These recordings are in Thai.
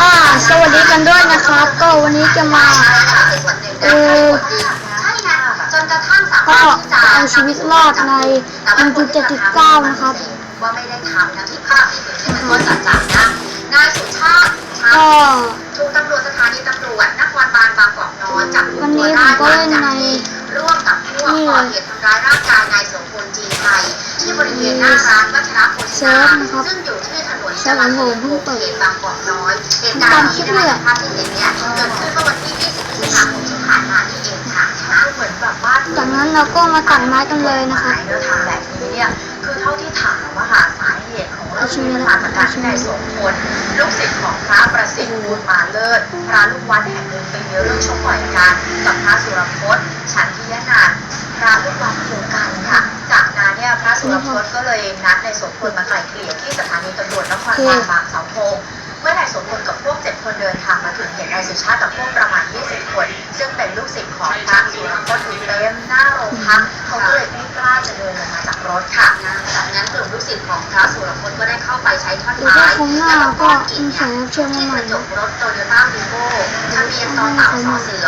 อ่า สวัสดีกันด้วยนะครับ ก็วันนี้จะมาใช่ค่ะเป็นส่วนหนึ่งเอนะอใช่ค่ะจนกระทั่งสาก็มารถที่จะเอาชีวิตรอดใน1.79นะครับว่าไม่ได้ทำทั้งที่ภาพที่เห็นเนี่ยมันก็จัดๆนะนายสุชาติชาก็ถูกตำรวจสถานีตำรวจนครบาลบางกอกน้อยจับกุมวันตัวนี้ผได้มก็เล่นในร่วมกับพวกนี่เลยก่อเหตุทำร้ายร่างกายนายโสพลจีนไทย ที่บริเวณหน้าร้านวัชรพลเซิร์ฟนะครับซึ่งอยู่ที่ถนนเซิร์ฟของผมเพิ่งเปิดเขตบางกอกน้อยเหตุการณ์นี้นะคะภาพที่เห็นเนี่ยเกิดขึ้นเมื่อวันที่ 20พฤษภาคมที่ผ่านมานี่เองค่ะคือเหมือนแบบว่าจากนั้นเราก็มาตัดไม้กันเลยนะครับเนื้อทางแบบนี้เนี่ยคือเท่าที่ถามว่าหาสาเหตุของเรื่องนี้มันมาจากการที่นายโสมพลลูกศิษย์ของพระประสิทธิ์บุญมาเลิศพระลูกวัดแห่งหนึ่งไปมีเรื่องชกต่อยกันกับพระสุรพจน์ฉันทิยนันท์พระลูกวัดเดีย เนี่ยพระสุรพจน์ก็เลยนัดในสมควรมาไกล่เกลี่ยที่สถานีตำรวจนครบาลบางเสาธง เมื่อนายสมพลกับพวกเจ็ดคนเดินทางมาถึงเห็นนายสุชาติกับพวกประมาณ 20 คน ซึ่งเป็นลูกศิษย์ของพระสุรพจน์อยู่เต็มหน้าโรงพักเขาก็เลยไม่กล้าจะเดินลงมาจากรถค่ะจากนั้นกลุ่มลูกศิษย์ของพระสุรพจน์ก็ได้เข้าไปใช้ท่อนหรือไม้แล้วก็ก้อนอิฐมีแขเนี่ยกรับเชิญที่กระจกรถโตโยต้าวีโก้ทะเบียนต่อเต่าสอเสือ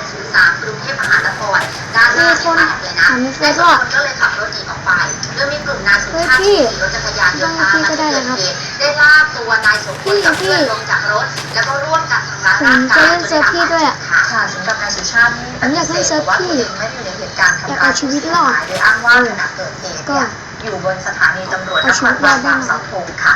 6003กรุงเทพมหานครด้านหน้าที่แตกเลยนะนายสมพลก็เลยขับรถหนีออกไปเรื่อมีกลุ่มนายสุชาติขี่รถจักรยานยนต์ตามมาที่เกิดเหตุ ได้ลากตัวนายสมพลกับเพื่อนลงจากรถ แล้วก็ร่วมกันทำร้ายร่างกายผมจะเล่นเซิร์ฟพี่ด้วยอะค่ะสำหรับนายสุชาตินี่ผมอยากเล่นเซิร์ฟพี่ไม่ได้อยู่ในเหตุการณ์ทำอยากร้าเอายชีวิตรอดโดยอ้างว่าขณะเกิดเหตุก็เนี่ยอยู่บนสถานีตำรวจนเอาคชีรวิตรบาอลดได้บางเสาธงค่ะ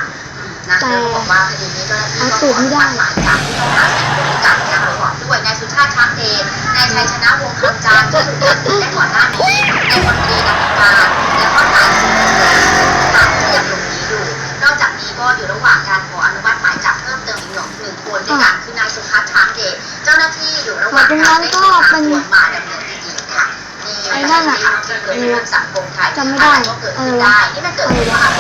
นะแต่แล้วก็บอกว่าคดีนี้เจ้าหน้าที่เอาก็สูตรไม่ได้หมายจับผู้ต้องหาสี่คนด้วยกันนะคะประกอบด้วยนายสุชาติช้างเดชนายชัยชนะวงศ์คำจานทร์ก็ถูกจับกุมได้ก่อนหน้านี้ สังคมไทยจำไม่ได้ก็เกิดขึ้นได้นี่มันเกิดขึ้นเพราะอะ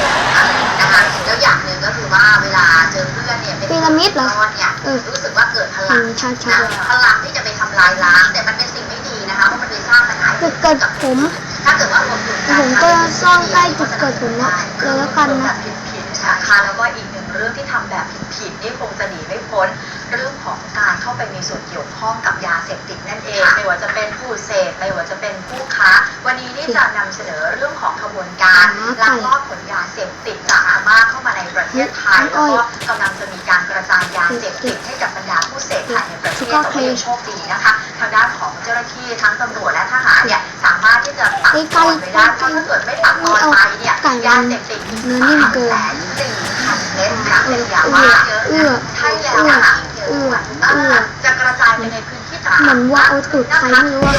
ไรนะคะแล้วอย่างหนึ่งก็คือว่าเวลาเจอเพื่อนเนี่ยเป็นพีระมิดเหรอก้อนเนี่ยเออรู้สึกว่าเกิดพลังอืมใช่ใช่นะพลังที่จะไปทำลายล้างแต่มันเป็นสิ่งไม่ดีนะคะเพราะมันไปสร้างปัญหาจุดเกิดผมถ้าเกิดว่ารวมกลุ่มกันผมก็ซ่อนใกล้จุดเกิดผมนะเลยแล้วกันนะผิดๆนะคะแล้วก็อีกหนึ่งเรื่องที่ทำแบบผิดๆนี่คงจะหนีไม่พ้นเรื่องของการเข้าไปมีส่วนเกี่ยวข้องกับยาเสพติดนั่นเอง ไม่ว่าจะเป็นผู้เสพไม่ว่าจะเป็นผู้ค้า วันนี้นี่จะนำเสนอเรื่องของขบวนการอ่าลักลอบขนยาเสพติดจากอาม่าเข้ามาในประเทศไทยอ้แล้วอยก็กำลังจะมีการกระจายยาเสพติดให้กับบรรดาผู้เสพภายในประเทศสุก้าแต่เคว่ายังโชคดีนะคะ ทางด้านของเจ้าหน้าที่ทั้งตำรวจและทหารเนี่ยสามารถที่จะตัดตอนไปได้เพราะถ้าเกิดไม่ตัดตอนไปเนี่ยไก่ยามันเสพติดเนื้อนิ่มเกินแสนสี่ พันเม็ดค่ะเอเป็นอยาบ้าเยอะเอื้อใช่แล้วค่ะเอื้อเอื้อจะกระจายไปในพื้นที่ต่างๆเหมือนว่าเอาตูดใครไม่รู้อะ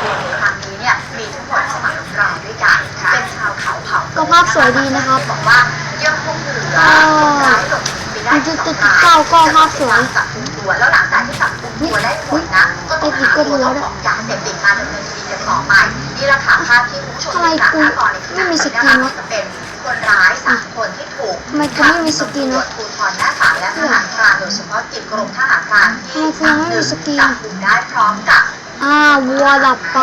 โดยครั้งนี้เนี่ยมีทั้งหมดสามรายด้วยกันเป็นชาวเขาเผ่าก็ภาพสวยดีนะครับบอกว่ายังคงเหลือก็คนร้ายหลบหนีไปได้จุดสองจุดรายเก้าก็ภาพสวยจับกุมตัวแล้วหลังจากที่จับกุมตัวได้ผลนะก็ต้องหาตัวเจ้าของยาเสพติดมาดำเนินคดีกันต่อไปนี่แหละค่ะภาพที่คุณผู้ชมทำไมเห็นจากหน้ากูจอในขณะไม่มีนี้สกรีนะคะนวะจะเป็นคนร้ายสามคน ที่ถูกทำไมกูไม่มีสกรีนวะภูธรหน้าสามและทหารพรานโดยเฉพาะกิจกรมทหารพรานที่ทำไมกูไม่มีสกรีนจับกลุ่มได้พร้อมกับอ่าวัวหลับไป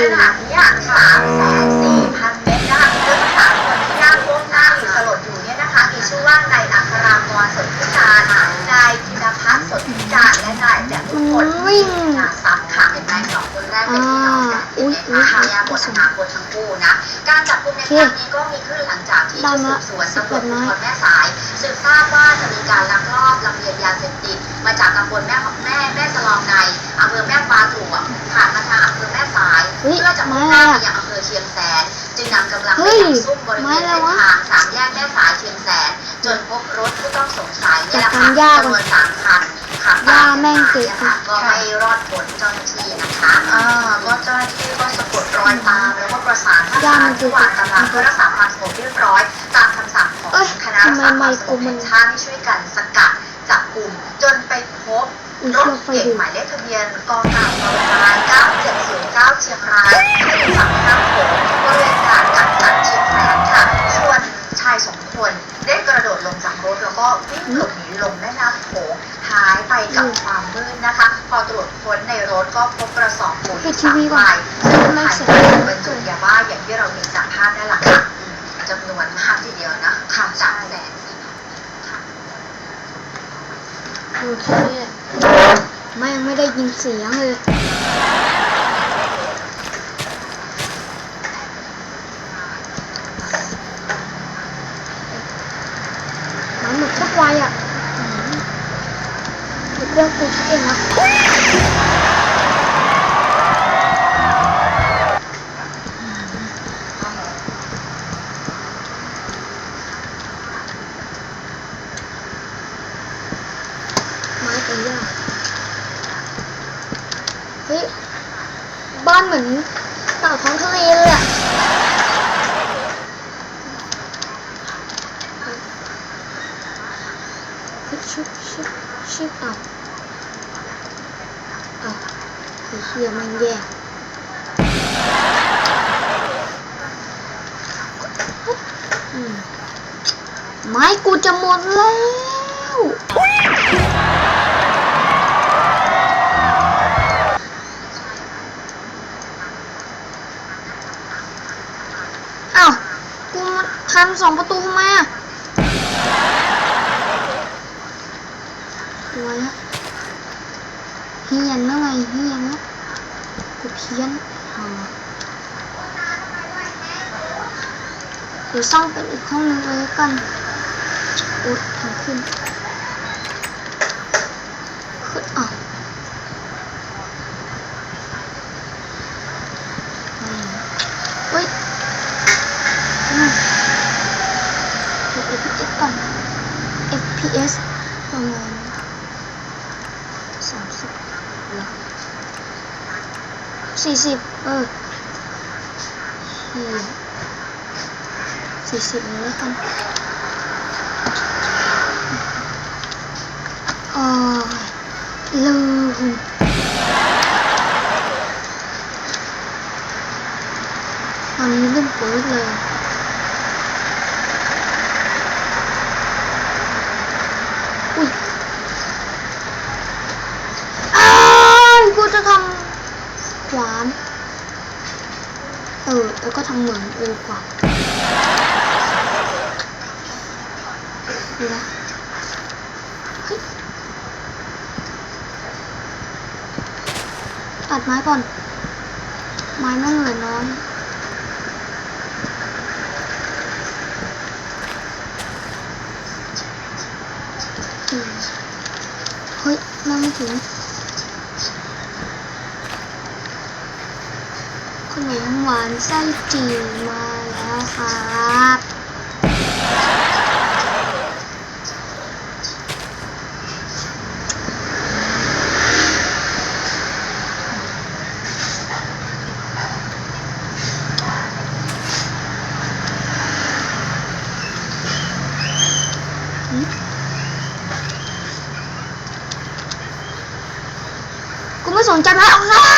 ขนาดเนี้สามแสนสี่พันเมตรนะคะเรื่องสามคนที่นั่งก้มหน้าอยู่สลดอยู่เนี่ยนะคะมีชื่อว่านายอัครากรสนพิจารณ์นายธินพัฒน์สนพิจารณ์และนายแจ่มทุกคนมันวิ่งนาซับค่ะเป็นนายสองคนแรกเป็นพี่น้องกันอุ๊ยเห็นไหมคะอุ๊ยยาบทอนาคตทั้งคู่นะการจับกุมในครั้งนี้ก็มีขึ้นหลังจาก ที่ชุดสืบสวนตำรวจภูธรแม่สายสืบทราบว่าจะมีการลักลอบลำเลียงยาเสพติดมาจากตำบลแม่แม่แม่สลองในอำเภอแม่ฟ้าหลวงผ่านมาทางอำเภอแม่สายเพื่อจะมุ่งหน้าไปยังอำเภอเชียงแสน จึงนำกำลังไปยดักซุ่มบริเวณเส้นทางสามแยกแม่สายเชียงแสน จนพบรถผู้ต้องสงสัยนี่แหละค่ะจำนวนสามคันขับตามยาแม่งเกะนี่ยค่ะก็ไม่รอดพ้นเจ้าหน้าที่นะคะอ่าก็เจ้าหน้าที่ก็สะกด อยตามแล้วก็ประสานทยาหารมันเกหว่างกำลังเพื่อรักษาความสงบเรียบร้อย ตามคำสั่งของคณะรักษาความสงบแห่งชาติที่ช่วยกันสกัดจับกลุ่มจนไปพบรถเชื่อไฟเก๋งหมายเลขทะเบียนกไก่บอลาย9709เชียงรายที่เป็นฝั่งข้ามโขงบริเวณด่านกักกันเชียงแสนค่ะส่วนชายสองคนได้กระโดดลงจากรถแล้วก็วิ่งหลบหนีลงแม่น้ำโขง หายไปกับความมืดนะคะ พอตรวจค้นในรถก็พบกระสอบปุ๋ยปิดทีสามวีก่ใบอนซึ่งไม่ภายเสร็จในบรรจุยาบ้าอย่างที่เราเห็นจากภาพนั่นแหละค่ะอืมจำนวนมากทีเดียวนะค่ะสามแสนสี่พันค่ะดูแค่นี้แหละแม่งไม่ได้ยินเสียงเลยมันหมดโคตรไวอะ เรื่องกูเองนะเฮ้ย บ้านเหมือนเต่าท้องทะเลเลยอะชิบชิบชิบอาเอา ไอ้เหี้ยมันแย่ไม้กูจะหมดแล้วอ้าวกูทำสองประตูทำไมอะตัวละเฮียนนะไงเฮียนนะกู เพี้ยนอ่าเดี๋ยวสร้างเป็นอีกห้องนึงเลยกันอุดทางขึ้นขึ้นอะอืมเฮ้ยอืมเดี๋ยว FPS ก่อน FPS ประมาณ สามสิบเหรอ สี่สิบเออเฮียสี่สิบเลยแล้วกันโอ้ยลืมตอนนี้เริ่มเปิดเลยอุ้ย อ้าวกูจะทำขวาน เออ แล้วก็ทำ เหมือนเออกว่าดูนะเฮ้ยตัดไม้ก่อน ไม้แม่เหลือน้อยเฮ้ยแม่งไม่ถึง นมหวานไส้จีมาแล้วครับกูไม่สนใจมันออกแล้ว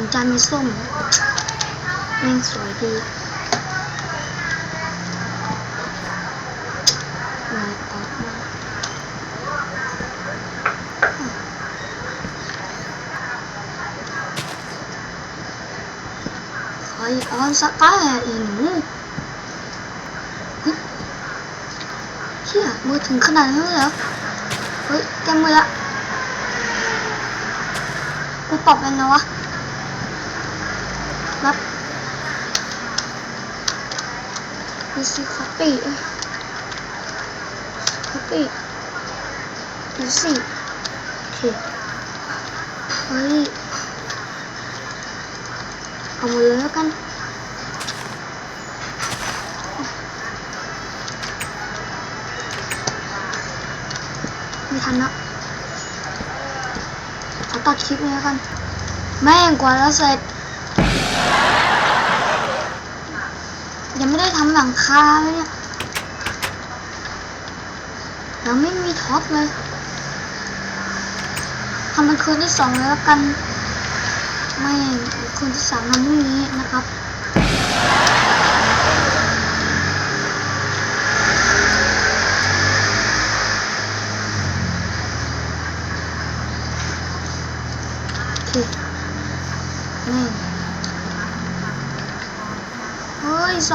สนใจไม่ส้มแม่งสวยดีมาออกมาขอออนสักก้าอีหนูเฮ้ยเชี่ยมือถึงขนาดนั้นเลยเหรอ เฮ้ยแกมือละ กูปรับเป็นนะวะ รับดูสิคอปปี้คอปปี้ดูสิโอเคเฮ้ยเอามดเลยแล้วกันไม่ทันล้วขอตัดคลิปเลยแล้วกัน แม่งกว่าแล้วเสร็จ ยังไม่ได้ทำหลังคาเลยเนี่ยยังไม่มีท็อปเลยทำเป็นคืนที่สองเลยแล้วกัน ไม่คืนที่สามทำพรุ่งนี้นะครับ แ